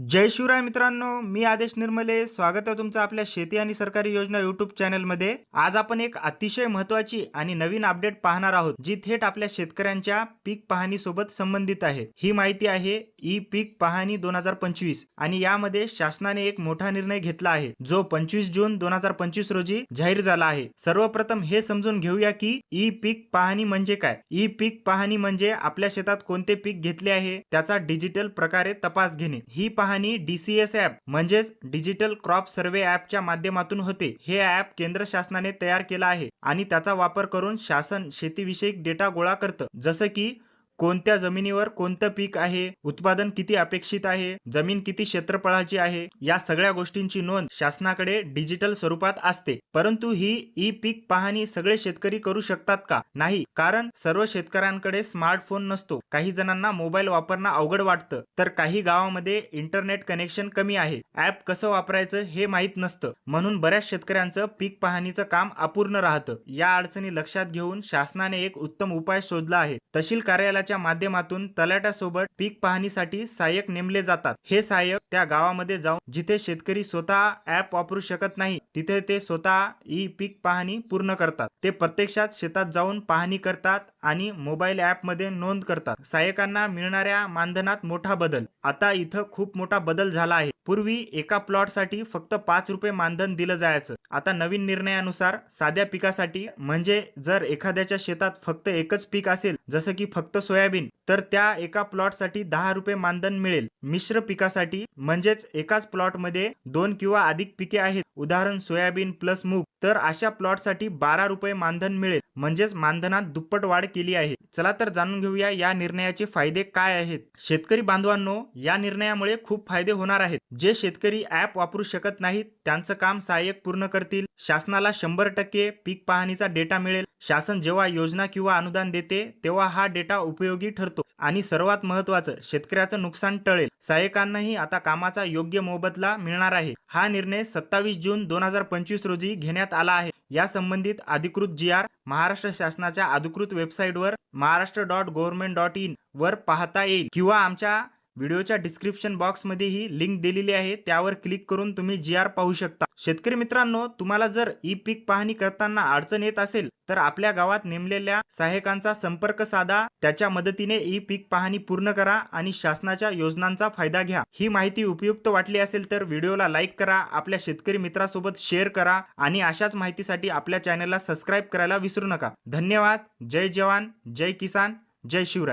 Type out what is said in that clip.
जय शिवराय मित्रांनो मी आदेश निर्मले. स्वागत आहे तुमचं आपल्या शेती आणि सरकारी योजना युट्यूब चॅनलमध्ये. आज आपण एक अतिशय महत्वाची आणि नवीन अपडेट पाहणार आहोत जी थेट आपल्या शेतकऱ्यांच्या पीक पाहणी सोबत संबंधित आहे. ही माहिती आहे ई पीक पाहणी दोन हजार पंचवीस आणि यामध्ये शासनाने एक मोठा निर्णय घेतला आहे जो पंचवीस जून दोन हजार पंचवीस रोजी जाहीर झाला आहे. सर्वप्रथम हे समजून घेऊया की ई पीक पाहणी म्हणजे काय? ई पीक पाहणी म्हणजे आपल्या शेतात कोणते पीक घेतले आहे त्याचा डिजिटल प्रकारे तपास घेणे. ही पाहणी डीसीएस ऍप म्हणजेच डिजिटल क्रॉप सर्वे ऍपच्या माध्यमातून होते. हे ऍप केंद्र शासनाने तयार केला आहे आणि त्याचा वापर करून शासन शेतीविषयक डेटा गोळा करतं. जसं की कोणत्या जमिनीवर कोणतं पीक आहे उत्पादन किती अपेक्षित आहे जमीन किती क्षेत्रफळाची आहे या सगळ्या गोष्टींची नोंद शासनाकडे डिजिटल स्वरूपात असते. परंतु ही ई पीक पाहणी सगळे शेतकरी करू शकतात का? नाही कारण सर्व शेतकऱ्यांकडे स्मार्टफोन नसतो. काही जणांना मोबाईल वापरणं अवघड वाटतं. तर काही गावामध्ये इंटरनेट कनेक्शन कमी आहे. ऍप कसं वापरायचं हे माहीत नसतं. म्हणून बऱ्याच शेतकऱ्यांचं पीक पाहणीचं काम अपूर्ण राहतं. या अडचणी लक्षात घेऊन शासनाने एक उत्तम उपाय शोधला आहे. तहसील कार्यालयाच्या माध्यमातून तलाट्यासोबत पीक पाहणीसाठी सहाय्यक नेमले जातात. हे सहाय्यक त्या गावामध्ये जाऊन जिथे शेतकरी स्वतः ऍप वापरू शकत नाही तिथे ते स्वतः ई पीक पाहणी पूर्ण करतात. ते प्रत्यक्षात शेतात जाऊन पाहणी करतात आणि मोबाईल ऍपमध्ये नोंद करतात. सहाय्यकांना मिळणाऱ्या मानधनात मोठा बदल. आता इथं खूप मोठा बदल झाला आहे. पूर्वी एका प्लॉटसाठी फक्त पाच रुपये मानधन दिलं जायचं. आता नवीन निर्णयानुसार साध्या पिकासाठी म्हणजे जर एखाद्याच्या शेतात फक्त एकच पीक असेल जसं की फक्त सोयाबीन तर त्या एका प्लॉटसाठी दहा रुपये मानधन मिळेल. मिश्र पिकासाठी म्हणजेच एकाच प्लॉटमध्ये दोन किंवा अधिक पिके आहेत. उदाहरण सोयाबीन प्लस मूग तर अशा प्लॉटसाठी बारा रुपये मानधन मिळेल. म्हणजेच मानधनात दुप्पट वाढ केली आहे. चला तर जाणून घेऊया या निर्णयाचे फायदे काय आहेत. शेतकरी बांधवांनो या निर्णयामुळे खूप फायदे होणार आहेत. जे शेतकरी ऍप वापरू शकत नाहीत त्यांचं काम सहाय्यक पूर्ण करतील. शासनाला शंभर टक्के पीक पाहणीचा डेटा मिळेल. शासन जेव्हा योजना किंवा अनुदान देते तेव्हा हा डेटा उपयोगी ठरतो. आणि सर्वात महत्वाचं शेतकऱ्याचं नुकसान टळेल. सहाय्यकांनाही आता कामाचा योग्य मोबदला मिळणार आहे. हा निर्णय सत्तावीस जून दोन हजार पंचवीस रोजी घेण्यात आला आहे. या संबंधित अधिकृत जी आर महाराष्ट्र शासनाच्या अधिकृत वेबसाईटवर Maharashtra dot government dot in वर पाहता येईल किंवा आमच्या व्हिडिओच्या डिस्क्रिप्शन बॉक्समध्ये ही लिंक दिलेली आहे त्यावर क्लिक करून तुम्ही जी आर पाहू शकता. शेतकरी मित्रांनो तुम्हाला जर ई पीक पाहणी करताना अडचण येत असेल तर आपल्या गावात नेमलेल्या सहायकांचा संपर्क साधा त्याच्या मदतीने ई पीक पाहणी पूर्ण करा आणि शासनाच्या योजनांचा फायदा घ्या. ही माहिती उपयुक्त वाटली असेल तर व्हिडिओला लाईक करा आपल्या शेतकरी मित्रासोबत शेअर करा आणि अशाच माहितीसाठी आपल्या चॅनलला सबस्क्राईब करायला विसरू नका. धन्यवाद. जय जवान. जय किसान. जय शिवराय.